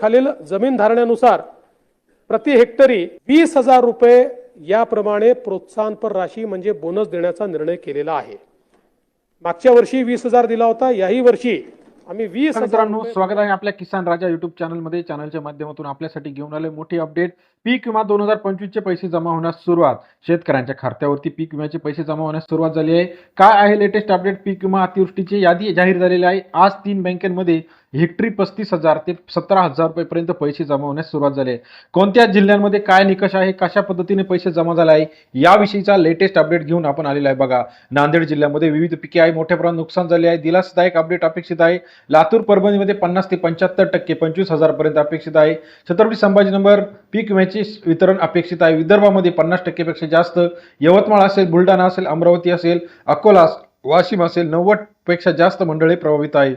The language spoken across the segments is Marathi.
खालील जमीन धारण्यानुसार प्रति हेक्टरी वीस हजार रुपये याप्रमाणे प्रोत्साहनपर राशी म्हणजे बोनस देण्याचा निर्णय केलेला आहे. मागच्या वर्षी वीस हजार दिला होता याही वर्षी आम्ही वीस हजार मित्रांनो स्वागत आहे आपल्या किसान राजा युट्यूब चॅनलमध्ये चॅनलच्या माध्यमातून आपल्यासाठी घेऊन आले मोठी अपडेट पीक विमा दोन हजार पंचवीसचे पैसे जमा होण्यास सुरुवात. शेतकऱ्यांच्या खात्यावरती पीक विम्याचे पैसे जमा होण्यास सुरुवात झाली आहे. काय आहे लेटेस्ट अपडेट पीक विमा अतिवृष्टीची यादी जाहीर झालेली आहे. आज तीन बँकेमध्ये हेक्टरी पस्तीस हजार ते सतरा हजार रुपयेपर्यंत पैसे जमा होण्यास सुरुवात झाली आहे. कोणत्या जिल्ह्यांमध्ये काय निकष आहे कशा पद्धतीने पैसे जमा झाले आहे याविषयीचा लेटेस्ट अपडेट घेऊन आपण आलेला आहे बघा. नांदेड जिल्ह्यामध्ये विविध पिके आहे मोठ्या प्रमाणात नुकसान झाले आहे दिलासदायक अपडेट अपेक्षित आहे. लातूर परभणीमध्ये पन्नास ते पंच्याहत्तर टक्के पंचवीस हजारपर्यंत अपेक्षित आहे. छत्रपती संभाजीनगर पीक विम्याचे वितरण अपेक्षित आहे. विदर्भामध्ये पन्नास टक्केपेक्षा जास्त यवतमाळ असेल बुलढाणा असेल अमरावती असेल अकोला वाशिम असेल नव्वदपेक्षा जास्त मंडळे प्रभावित आहे.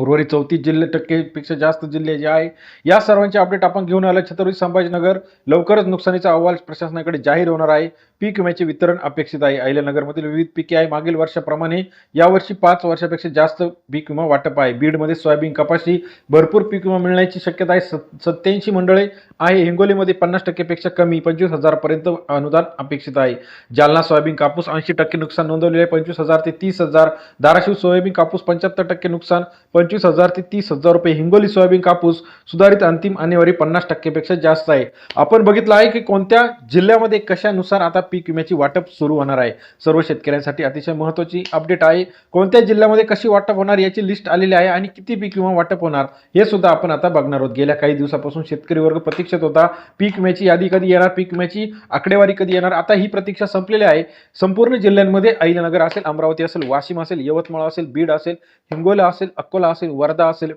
उर्वरित चौतीस जिल्हे टक्केपेक्षा जास्त जिल्हे जे आहे या सर्वांचे अपडेट आपण घेऊन आलो. छत्रपती संभाजीनगर लवकरच नुकसानीचा अहवाल प्रशासनाकडे जाहीर होणार आहे. पीक विम्याचे वितरण अपेक्षित आहे. अहिल्यानगरमधील विविध पिके आहे. मागील वर्षाप्रमाणे यावर्षी पाच वर्षापेक्षा जास्त पीक विमा वाटप आहे. बीडमध्ये सोयाबीन कपाशी भरपूर पीक विमा मिळण्याची शक्यता आहे. सत्याऐंशी मंडळे आहे. हिंगोलीमध्ये पन्नास टक्केपेक्षा कमी पंचवीस हजारपर्यंत अनुदान अपेक्षित आहे. जालना सोयाबीन कापूस ऐंशी टक्के नुकसान नोंदवलेले आहे. पंचवीस हजार ते तीस हजार धाराशिव सोयाबीन कापूस पंच्याहत्तर टक्के नुकसान पंचवीस हजार ते तीस हजार रुपये हिंगोली सोयाबीन कापूस सुधारित अंतिम आणेवारी पन्नास टक्केपेक्षा जास्त आहे. आपण बघितलं आहे की कोणत्या जिल्ह्यामध्ये कशानुसार आता पीक विम्याची वाटप सुरू होणार आहे. सर्व शेतकऱ्यांसाठी अतिशय महत्त्वाची अपडेट आहे. कोणत्या जिल्ह्यामध्ये कशी वाटप होणार याची लिस्ट आलेली आहे आणि किती पीक विमा वाटप होणार हे सुद्धा आपण आता बघणार आहोत. गेल्या काही दिवसापासून शेतकरी वर्ग प्रतीक्षेत होता. पीक विम्याची यादी कधी येणार पीक विम्याची आकडेवारी कधी येणार? आता ही प्रतीक्षा संपलेली आहे. संपूर्ण जिल्ह्यांमध्ये अहिल्यानगर असेल अमरावती असेल वाशिम असेल यवतमाळ असेल बीड असेल हिंगोला असेल अकोला असेल वर्धा असेल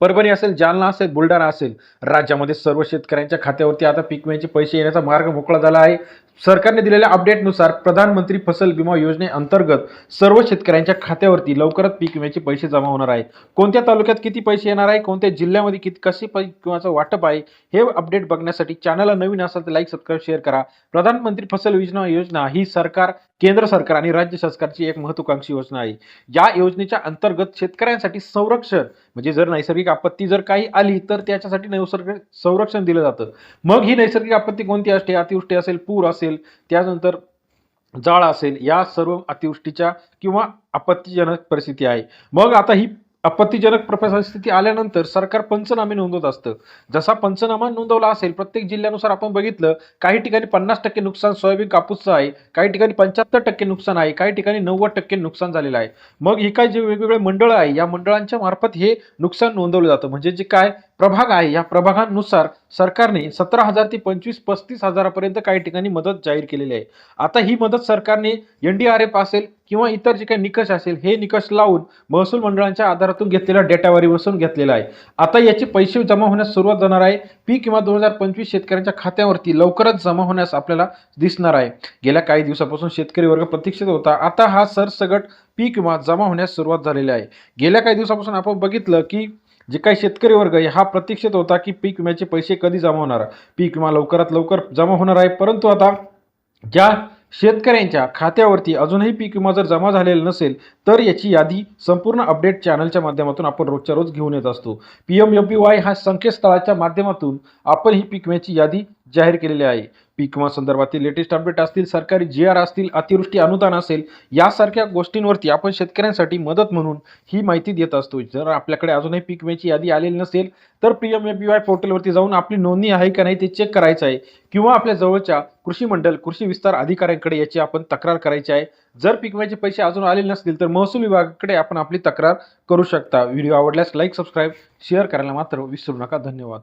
परभणी असेल जालना असेल बुलढाणा असेल. राज्यामध्ये सर्व शेतकऱ्यांच्या खात्यावरती आता पीक विम्याचे पैसे येण्याचा मार्ग मोकळा झाला आहे. सरकारने दिलेल्या अपडेटनुसार प्रधानमंत्री फसल विमा योजनेअंतर्गत सर्व शेतकऱ्यांच्या खात्यावरती लवकरच पीक विम्याचे पैसे जमा होणार आहे कोणत्या तालुक्यात किती पैसे येणार आहे? कोणत्या जिल्ह्यामध्ये किती कसे पीक विम्याचं वाटप आहे? हे अपडेट बघण्यासाठी चॅनलला नवीन असेल तर लाईक सबस्क्राईब शेअर करा. प्रधानमंत्री फसल विमा योजना ही सरकार केंद्र सरकार आणि राज्य सरकारची एक महत्वाकांक्षी योजना आहे. या योजनेच्या अंतर्गत शेतकऱ्यांसाठी संरक्षण म्हणजे जर नैसर्गिक आपत्ती जर काही आली तर त्याच्यासाठी नैसर्गिक संरक्षण दिलं जातं. मग ही नैसर्गिक आपत्ती कोणती असते? अतिवृष्टी असेल पूर असेल त्यानंतर जाळ असेल या सर्व अतिवृष्टीच्या किंवा आपत्तीजनक परिस्थिती आहे. मग आता ही आपत्तीजनक परिस्थिती आल्यानंतर सरकार पंचनामे नोंदवत असतं. जसा पंचनामा नोंदवला असेल प्रत्येक जिल्ह्यानुसार आपण बघितलं काही ठिकाणी पन्नास टक्के नुकसान सोयाबीन कापूसचं आहे काही ठिकाणी पंच्याहत्तर टक्के नुकसान आहे काही ठिकाणी नव्वद टक्के नुकसान झालेलं आहे. मग ही काय जे वेगवेगळे मंडळ आहे या मंडळांच्या मार्फत हे नुकसान नोंदवलं जातं. म्हणजे जे काय प्रभाग आहे. या प्रभागांनुसार सरकारने सतरा हजार ते पंचवीस पस्तीस हजारापर्यंत काही ठिकाणी मदत जाहीर केलेली आहे. आता ही मदत सरकारने एन डी आर एफ असेल किंवा इतर जे काही निकष असेल हे निकष लावून महसूल मंडळांच्या आधारातून घेतलेल्या डेटावरी बसून घेतलेला आहे. आता याचे पैसे जमा होण्यास सुरुवात जाणार आहे. पीक किंवा दोन हजार पंचवीस शेतकऱ्यांच्या खात्यावरती लवकरच जमा होण्यास आपल्याला दिसणार आहे. गेल्या काही दिवसापासून शेतकरी वर्ग प्रतीक्षित होता. आता हा सरसगट पीक विमा जमा होण्यास सुरुवात झालेली आहे. गेल्या काही दिवसापासून आपण बघितलं की जे काही शेतकरी वर्ग आहे हा प्रतीक्षित होता की पीक विम्याचे पैसे कधी जमा होणार? पीक विमा लवकरात लवकर जमा होणार आहे. परंतु आता ज्या शेतकऱ्यांच्या खात्यावरती अजूनही पीक विमा जर जमा झालेला नसेल तर याची यादी संपूर्ण अपडेट चॅनलच्या माध्यमातून आपण रोजच्या रोज घेऊन येत असतो. P M M P Y हा संकेतस्थळाच्या माध्यमातून आपण ही पीक विम्याची यादी जाहीर केलेले आहे. पीक विमा संदर्भातील लेटेस्ट अपडेट असतील सरकारी जी आर असतील अतिवृष्टी अनुदान असेल यासारख्या गोष्टींवरती आपण शेतकऱ्यांसाठी मदत म्हणून ही माहिती देत असतो. जर आपल्याकडे अजूनही पीक विम्याची यादी आलेली नसेल तर P M A P Y पोर्टलवरती जाऊन आपली नोंदणी आहे का नाही ते चेक करायचं आहे. किंवा आपल्या जवळच्या कृषी मंडल कृषी विस्तार अधिकाऱ्यांकडे याची आपण तक्रार करायची आहे. जर पीक विम्याचे पैसे अजून आलेले नसतील तर महसूल विभागाकडे आपण आपली तक्रार करू शकता. व्हिडिओ आवडल्यास लाईक सबस्क्राईब शेअर करायला मात्र विसरू नका. धन्यवाद.